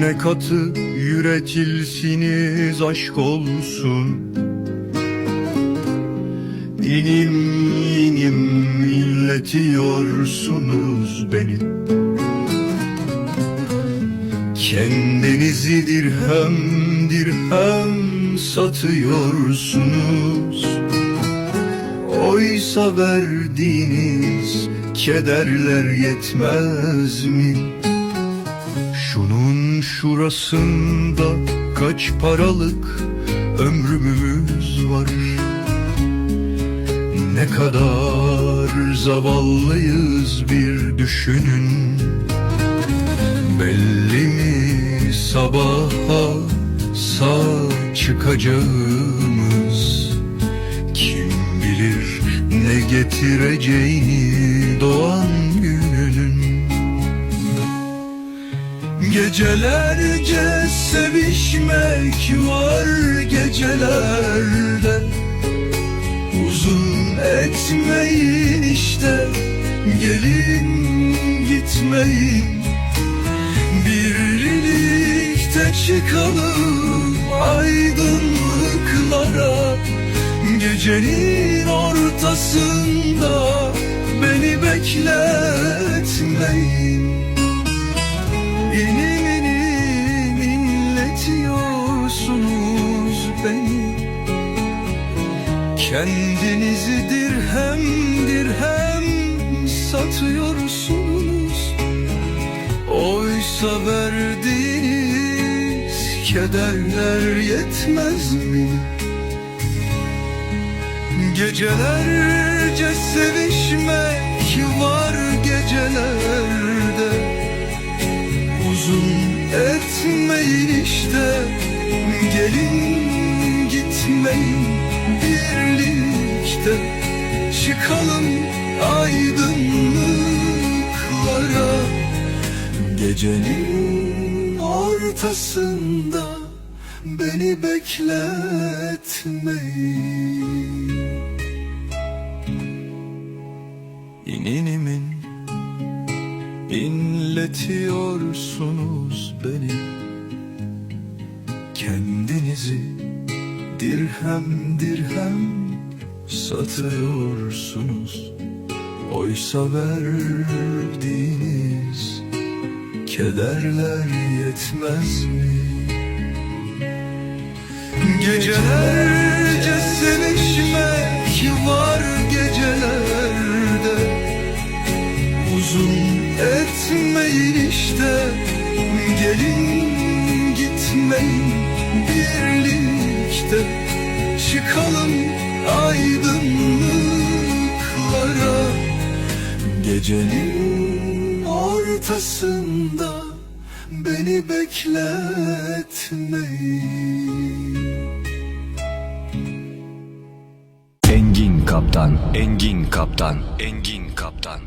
Ne katı yüretilsiniz aşk olsun. İnim inim illetiyorsunuz beni. Kendinizi dirhem dirhem satıyorsunuz. Oysa verdiğiniz kederler yetmez mi? Şunun şurasında kaç paralık ömrümüz var? Ne kadar zavallıyız bir düşünün. Belli mi sabaha sağ çıkacağımız? Kim bilir ne getireceğini doğan Gecelerce sevişmek var gecelerde. Uzun etmeyin işte gelin gitmeyin. Birlikte çıkalım aydınlıklara. Gecenin ortasında Kendinizi dirhem dirhem satıyorsunuz. Oysa verdiğiniz kederler yetmez mi? Gecelerce sevişmek var gecelerde. Uzun etmeyin işte Gelin gitmeyin birlikte Çıkalım aydınlıklara. Gecenin ortasında beni bekletmeyin. İninimin inletiyorsunuz beni. Kendinizi dirhem dirhem satıyorsunuz. Oysa verdiğiniz kederler yetmez mi? Gecelerce sevişmek var gecelerde. Uzun etmeyin işte Gelin gitmeyin birlikte aydınlıklara Gecenin ortasında beni bekletmeyin Engin Kaptan, Engin Kaptan, Engin Kaptan.